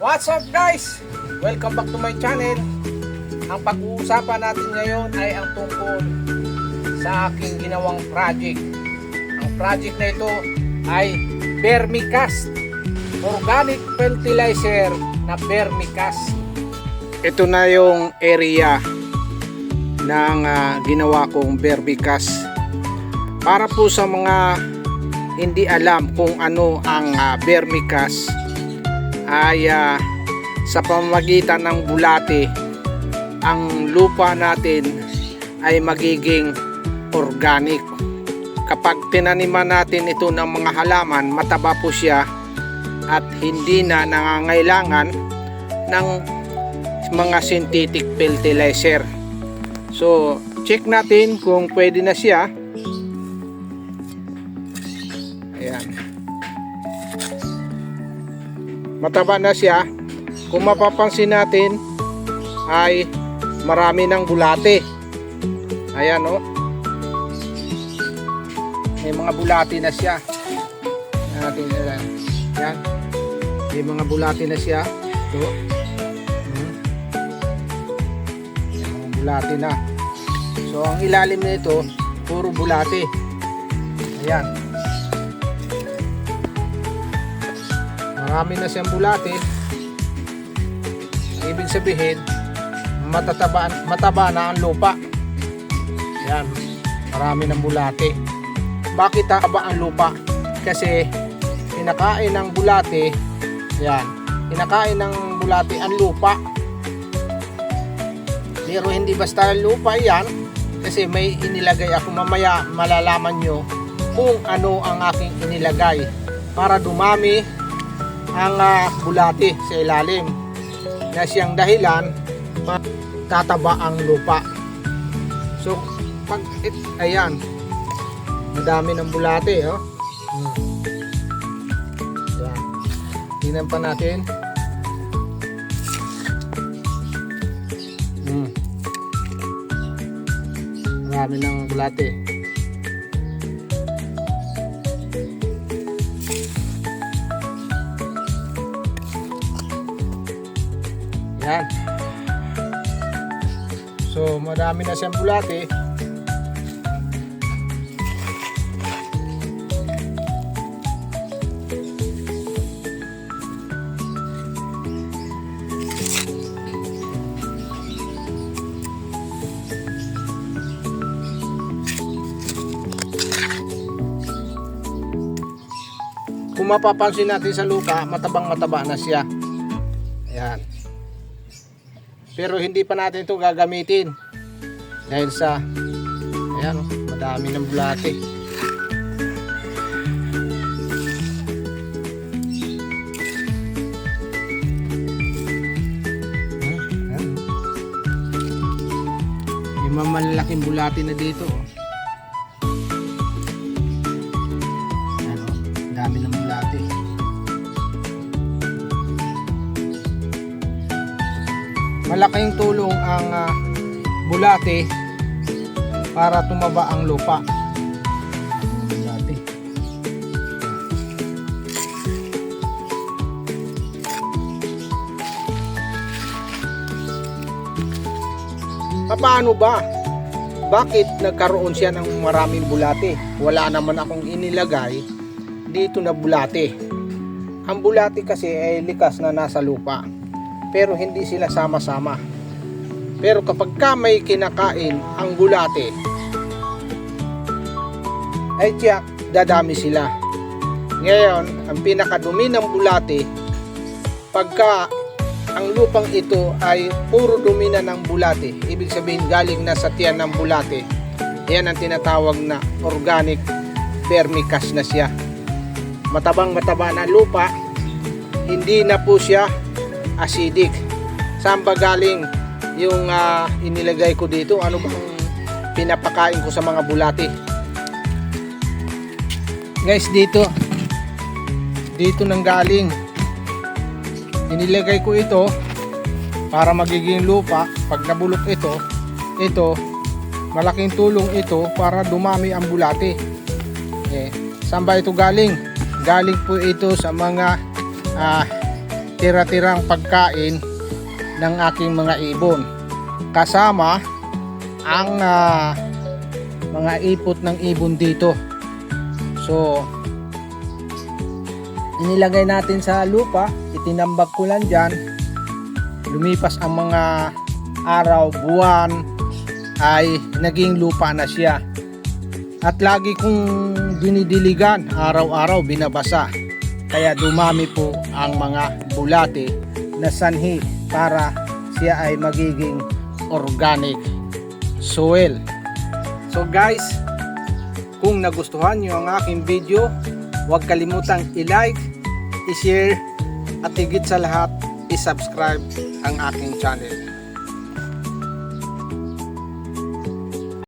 What's up guys? Welcome back to my channel. Ang pag-uusapan natin ngayon ay ang tungkol sa aking ginawang project. Ang project na ito ay Vermicast. Organic fertilizer na Vermicast. Ito na yung area ng ah, ginawa kong Vermicast. Para po sa mga hindi alam kung ano ang uh, Vermicast ay ah, sa pamamagitan ng bulate ang lupa natin ay magiging organic. Kapag tinaniman natin ito ng mga halaman, mataba po siya at hindi na nangangailangan ng mga synthetic fertilizer. So, check natin kung pwede na siya. Ayan. Mataba na siya. Kung mapapansin natin ay marami ng bulate. Ayan o. May mga bulate na siya. Natin ayan. Ayan. May mga bulate na siya. Ito. May bulate na. So ang ilalim nito puro bulate. Ayan. Marami na siyang bulate. Ibig sabihin, matataba, mataba na ang lupa. Yan, marami ng bulate. Bakit taba ang lupa? Kasi kinakain ng bulate, yan, kinakain ng bulate ang lupa. Pero hindi basta lupa yan, kasi may inilagay ako mamaya malalaman nyo kung ano ang aking inilagay para dumami ang ah, bulate sa ilalim na siyang dahilan tataba ang lupa. So, pag it, ayan, madami ng bulate, oh. Hmm. Ayan. Pa natin. Hmm. Marami ng bulate. Yan. So, madami na siyang bulate. Kung mapapansin natin sa lupa, matabang mataba na siya. Ayan. Pero hindi pa natin ito gagamitin. Dahil sa ayan, oh, madami ng bulate. Ah, ayan. May mamalaking bulate na dito. Oh. Malaking tulong ang ah, bulate para tumaba ang lupa. Bulate. Paano ba? Bakit nagkaroon siya ng maraming bulate? Wala naman akong inilagay dito na bulate. Ang bulate kasi ay likas na nasa lupa pero hindi sila sama-sama. Pero kapag ka may kinakain ang bulate, ay tiyak dadami sila. Ngayon, ang pinakadumi ng bulate, pagka ang lupang ito ay puro dumi na ng bulate, ibig sabihin galing na sa tiyan ng bulate, yan ang tinatawag na organic vermicast na siya. Matabang mataba na lupa, hindi na po siya acidic. Saan ba galing yung ah, inilagay ko dito? Ano bang pinapakain ko sa mga bulati? Guys, dito. Dito nang galing. Inilagay ko ito para magiging lupa. Pag nabulok ito, ito, malaking tulong ito para dumami ang bulati. Eh, saan ba ito galing? Galing po ito sa mga ah, tira-tirang pagkain ng aking mga ibon. Kasama ang ah, mga ipot ng ibon dito. So, inilagay natin sa lupa, itinambak ko lang dyan. Lumipas ang mga araw, buwan, ay naging lupa na siya. At lagi kong dinidiligan, araw-araw binabasa. Kaya dumami po ang mga bulate na sanhi para siya ay magiging organic soil. So guys, kung nagustuhan nyo ang aking video, huwag kalimutang i-like, i-share, at higit sa lahat, i-subscribe ang aking channel.